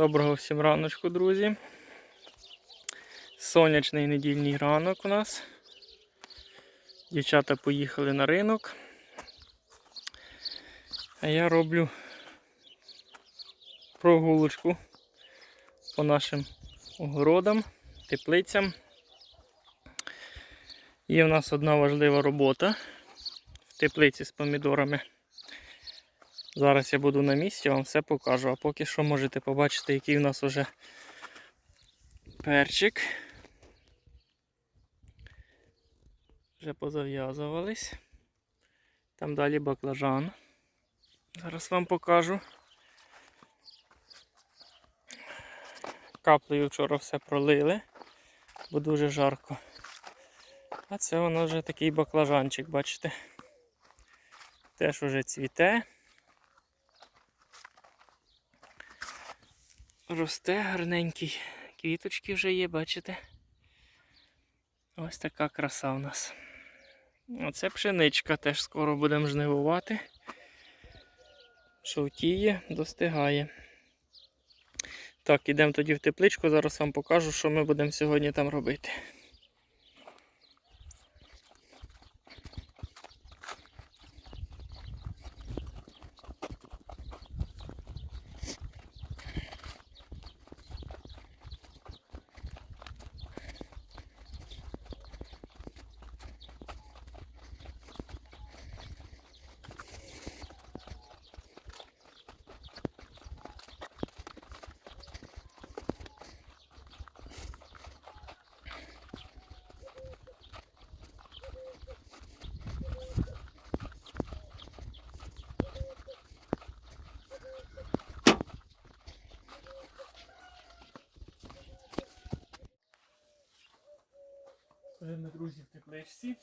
Доброго всім раночку, друзі. Сонячний недільний ранок у нас. Дівчата поїхали на ринок. А я роблю прогулочку по нашим огородам, теплицям. Є в нас одна важлива робота в теплиці з помідорами. Зараз я буду на місці, вам все покажу. А поки що можете побачити, який у нас уже перчик. Вже позав'язувались. Там далі баклажан. Зараз вам покажу. Каплею вчора все пролили, бо дуже жарко. А це воно вже такий баклажанчик, бачите? Теж уже цвіте. Росте гарненький. Квіточки вже є, бачите? Ось така краса у нас. Оце пшеничка теж скоро будемо жнивувати. Шовтіє, достигає. Так, ідемо тоді в тепличку, зараз вам покажу, що ми будемо сьогодні там робити. Вже ми, друзі, в тепличці.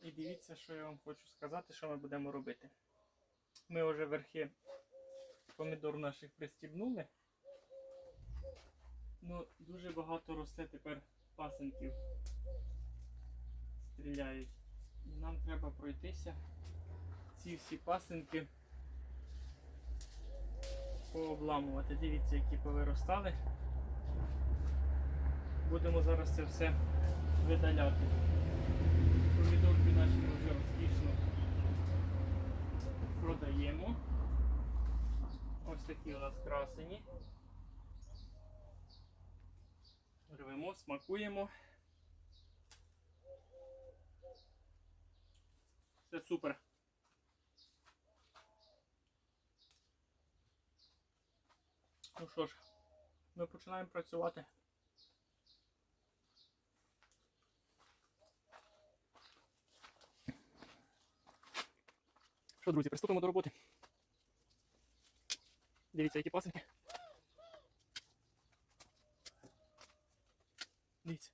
І дивіться, що я вам хочу сказати, що ми будемо робити. Ми вже верхи помідор наших пристібнули. Ну, дуже багато росте тепер пасенків. Стріляють. І нам треба пройтися. Ці всі пасенки пообламувати. Дивіться, які повиростали. Будемо зараз це все видаляти. Помідорки наші вже успішно продаємо. Ось такі у нас красені. Рвемо, смакуємо. Все супер. Ну що ж, ми починаємо працювати. Що, друзі, приступимо до роботи. Дивіться, які пасенки. Дивіться.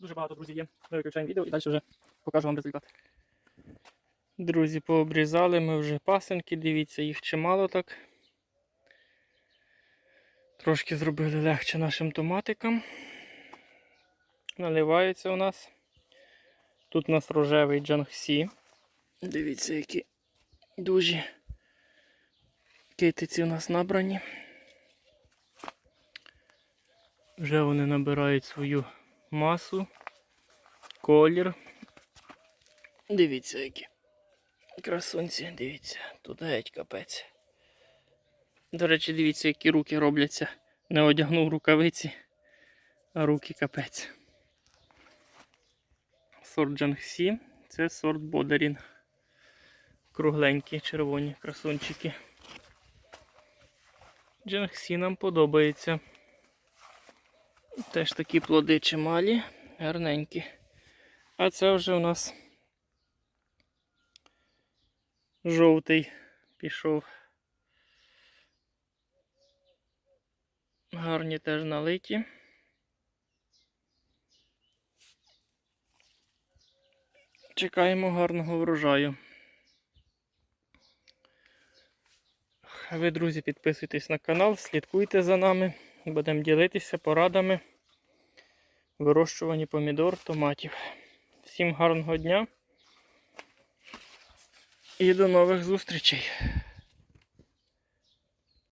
Дуже багато друзів є. Ми виключаємо відео і далі вже покажу вам результат. Друзі, пообрізали ми вже пасенки, дивіться, їх чимало так. Трошки зробили легше нашим томатикам. Наливаються у нас. Тут у нас рожевий джангсі. Дивіться, які дуже китиці у нас набрані. Вже вони набирають свою масу, колір. Дивіться, які красунці, дивіться, тут геть капець. До речі, дивіться, які руки робляться. Не одягнув рукавиці, а руки капець. Сорт Джангсі, це сорт Бодарін. Кругленькі червоні красунчики. Джангсі нам подобається. Теж такі плоди чималі, гарненькі. А це вже у нас жовтий пішов. Гарні теж налиті. Чекаємо гарного врожаю. Ви, друзі, підписуйтесь на канал, слідкуйте за нами. Будемо ділитися порадами вирощування помідор, томатів. Всім гарного дня і до нових зустрічей!